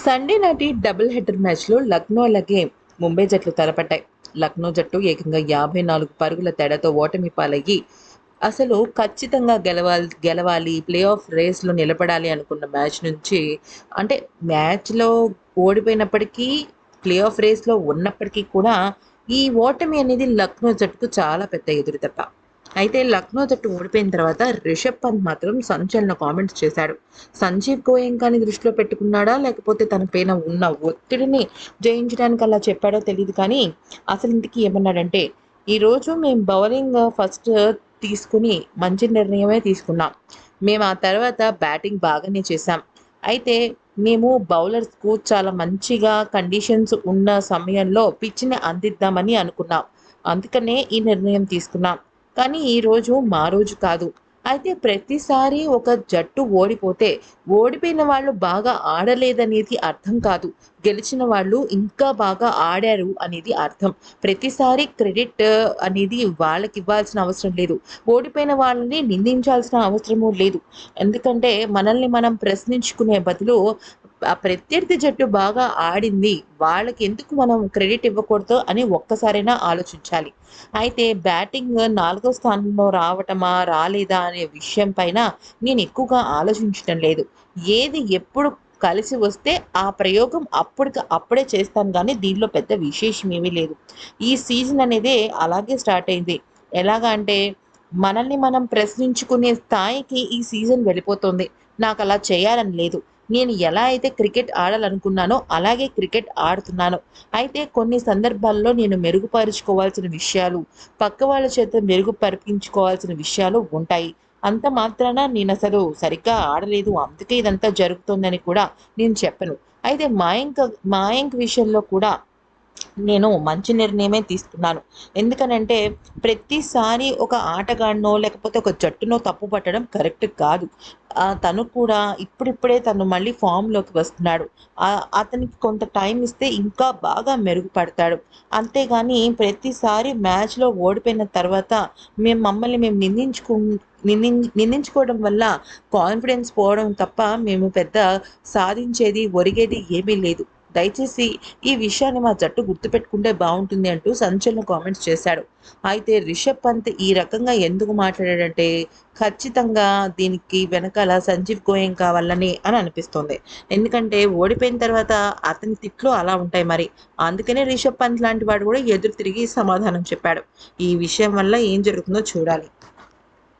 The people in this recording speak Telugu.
సండే నాటి డబుల్ హెడర్ మ్యాచ్లో లక్నో అలాగే ముంబై జట్లు తలపడ్డాయి లక్నో జట్టు ఏకంగా యాభై నాలుగు పరుగుల తేడాతో ఓటమి పాలయ్యి అసలు ఖచ్చితంగా గెలవాలి గెలవాలి ప్లే ఆఫ్ రేస్లో నిలబడాలి అనుకున్న మ్యాచ్ నుంచి అంటే మ్యాచ్లో ఓడిపోయినప్పటికీ ప్లే ఆఫ్ రేస్లో ఉన్నప్పటికీ కూడా ఈ ఓటమి అనేది లక్నో జట్టుకు చాలా పెద్ద ఎదురుదెబ్బ అయితే లక్నో జట్టు ఓడిపోయిన తర్వాత రిషబ్ పంత్ మాత్రం సంచలన కామెంట్స్ చేశాడు. సంజీవ్ గోయంకాని దృష్టిలో పెట్టుకున్నాడా? లేకపోతే తన పైన ఉన్న ఒత్తిడిని జయించడానికి అలా చెప్పాడో తెలియదు కానీ అసలు ఇంటికి ఏమన్నాడంటే ఈరోజు మేము బౌలింగ్ ఫస్ట్ తీసుకుని మంచి నిర్ణయమే తీసుకున్నాం. మేము ఆ తర్వాత బ్యాటింగ్ బాగానే చేశాం. అయితే మేము బౌలర్స్కు చాలా మంచిగా కండిషన్స్ ఉన్న సమయంలో పిచ్ని అందిద్దామని అనుకున్నాం. అందుకనే ఈ నిర్ణయం తీసుకున్నాం. కానీ ఈరోజు మా రోజు కాదు. అయితే ప్రతిసారి ఒక జట్టు ఓడిపోతే ఓడిపోయిన వాళ్ళు బాగా ఆడలేదనేది అర్థం కాదు. గెలిచిన వాళ్ళు ఇంకా బాగా ఆడారు అనేది అర్థం. ప్రతిసారి క్రెడిట్ అనేది వాళ్ళకి ఇవ్వాల్సిన అవసరం లేదు. ఓడిపోయిన వాళ్ళని నిందించాల్సిన అవసరము లేదు. ఎందుకంటే మనల్ని మనం ప్రశ్నించుకునే బదులు ప్రత్యర్థి జట్టు బాగా ఆడింది. వాళ్ళకి ఎందుకు మనం క్రెడిట్ ఇవ్వకూడదు అని ఒక్కసారైనా ఆలోచించాలి. అయితే బ్యాటింగ్ నాలుగో స్థానంలో రావటమా రాలేదా అనే విషయం పైన నేను ఎక్కువగా ఆలోచించడం లేదు. ఏది ఎప్పుడు కలిసి వస్తే ఆ ప్రయోగం అప్పటికి అప్పుడే చేస్తాను కానీ దీనిలో పెద్ద విశేషం ఏమీ లేదు. ఈ సీజన్ అనేది అలాగే స్టార్ట్ అయింది. ఎలాగా అంటే మనల్ని మనం ప్రశ్నించుకునే స్థాయికి ఈ సీజన్ వెళ్ళిపోతుంది. నాకు అలా చేయాలని లేదు. నేను ఎలా అయితే క్రికెట్ ఆడాలనుకున్నానో అలాగే క్రికెట్ ఆడుతున్నాను. అయితే కొన్ని సందర్భాల్లో నేను మెరుగుపరుచుకోవాల్సిన విషయాలు పక్క వాళ్ళ చేత మెరుగుపరిపించుకోవాల్సిన విషయాలు ఉంటాయి. అంత మాత్రాన నేను అసలు సరిగ్గా ఆడలేదు. అందుకే ఇదంతా జరుగుతుందని కూడా నేను చెప్పను. అయితే మాయంక్ మాయంక్ విషయంలో కూడా నేను మంచి నిర్ణయమే తీసుకున్నాను. ఎందుకనంటే ప్రతిసారి ఒక ఆటగాడినో లేకపోతే ఒక జట్టునో తప్పు పట్టడం కరెక్ట్ కాదు. తను కూడా ఇప్పుడిప్పుడే తను మళ్ళీ ఫామ్లోకి వస్తున్నాడు. అతనికి కొంత టైం ఇస్తే ఇంకా బాగా మెరుగుపడతాడు. అంతేగాని ప్రతిసారి మ్యాచ్లో ఓడిపోయిన తర్వాత మేము మమ్మల్ని మేము నిందించుకు నిందించుకోవడం వల్ల కాన్ఫిడెన్స్ పోవడం తప్ప మేము పెద్ద సాధించేది ఒరిగేది ఏమీ లేదు. దయచేసి ఈ విషయాన్ని మా జట్టు గుర్తుపెట్టుకుంటే బాగుంటుంది అంటూ సంచలన కామెంట్స్ చేశాడు. అయితే రిషబ్ పంత్ ఈ రకంగా ఎందుకు మాట్లాడాడంటే ఖచ్చితంగా దీనికి వెనకాల సంజీవ్ గోయంకా వల్లనే అని అనిపిస్తుంది. ఎందుకంటే ఓడిపోయిన తర్వాత అతని తిట్లు అలా ఉంటాయి మరి. అందుకనే రిషబ్ పంత్ లాంటి వాడు కూడా ఎదురు తిరిగి సమాధానం చెప్పాడు. ఈ విషయం వల్ల ఏం జరుగుతుందో చూడాలి.